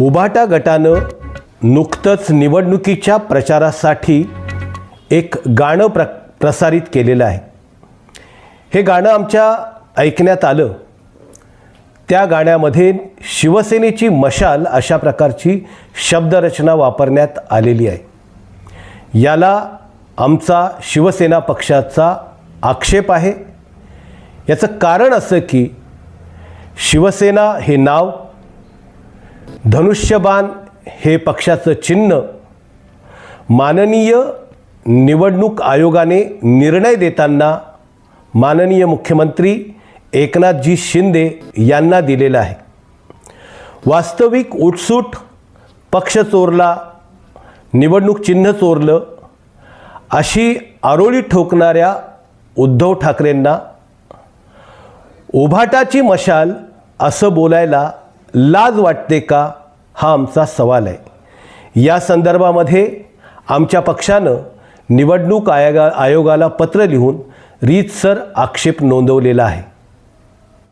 उभाटा गटानं नुकतंच निवडणुकीच्या प्रचारासाठी एक गाणं प्र प्रसारित केलेलं आहे. हे गाणं आमच्या ऐकण्यात आलं. त्या गाण्यामध्ये शिवसेनेची मशाल अशा प्रकारची शब्दरचना वापरण्यात आलेली आहे. याला आमचा शिवसेना पक्षाचा आक्षेप आहे. याचं कारण असं की शिवसेना हे नाव धनुष्यबाण हे पक्षाचं चिन्ह माननीय निवडणूक आयोगाने निर्णय देताना माननीय मुख्यमंत्री एकनाथजी शिंदे यांना दिलेलं आहे. वास्तविक उठसूट पक्ष चोरला निवडणूक चिन्ह चोरलं अशी आरोळी ठोकणाऱ्या उद्धव ठाकरेंना उभाटाची मशाल असं बोलायला लाज वाटते का? हा आमचा सवाल आहे. या संदर्भामध्ये आमच्या पक्षानं निवडणूक आयोगा आयोगाला पत्र लिहून रीतसर आक्षेप नोंदवलेला आहे.